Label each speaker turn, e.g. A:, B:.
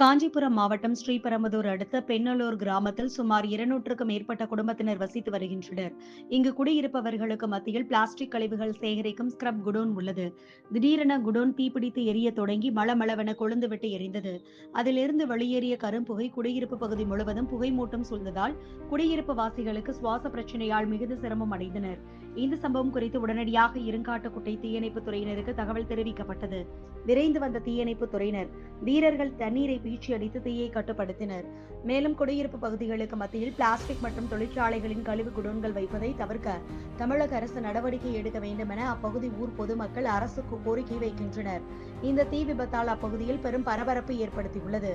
A: காஞ்சிபுரம் மாவட்டம் ஸ்ரீபெரும்புதூர் அடுத்த பெண்ணலூர் கிராமத்தில் சுமார் இருநூற்றுக்கும் மேற்பட்ட குடும்பத்தினர் வசித்து வருகின்றனர். இங்கு குடியிருப்பவர்களுக்கு மத்தியில் பிளாஸ்டிக் கழிவுகள் சேகரிக்கும் ஸ்கிரப் குடோன் உள்ளது. திடீரென குடோன் தீப்பிடித்து எரிய தொடங்கி மளமளவென கொழுந்துவிட்டு எரிந்தது. அதிலிருந்து வெளியேறிய கரும்புகை குடியிருப்பு பகுதி முழுவதும் புகை மூட்டம் சூழ்ந்ததால் குடியிருப்பு வாசிகளுக்கு சுவாச பிரச்சனையால் மிகுந்த சிரமம் அடைந்தனர். இந்த சம்பவம் குறித்து உடனடியாக இருங்காட்டுக்குட்டை தீயணைப்பு துறையினருக்கு தகவல் தெரிவிக்கப்பட்டது. விரைந்து வந்த தீயணைப்பு துறையினர் வீரர்கள் தண்ணீரை பீச்சி அடித்து தீயை கட்டுப்படுத்தினர். மேலும் குடியிருப்பு பகுதிகளுக்கு மத்தியில் பிளாஸ்டிக் மற்றும் தொழிற்சாலைகளின் கழிவு குடோன்கள் வைப்பதை தவிர்க்க தமிழக அரசு நடவடிக்கை எடுக்க வேண்டும் என அப்பகுதி ஊர் பொதுமக்கள் அரசுக்கு கோரிக்கை வைக்கின்றனர். இந்த தீ விபத்தால் அப்பகுதியில் பெரும் பரபரப்பு ஏற்படுத்தியுள்ளது.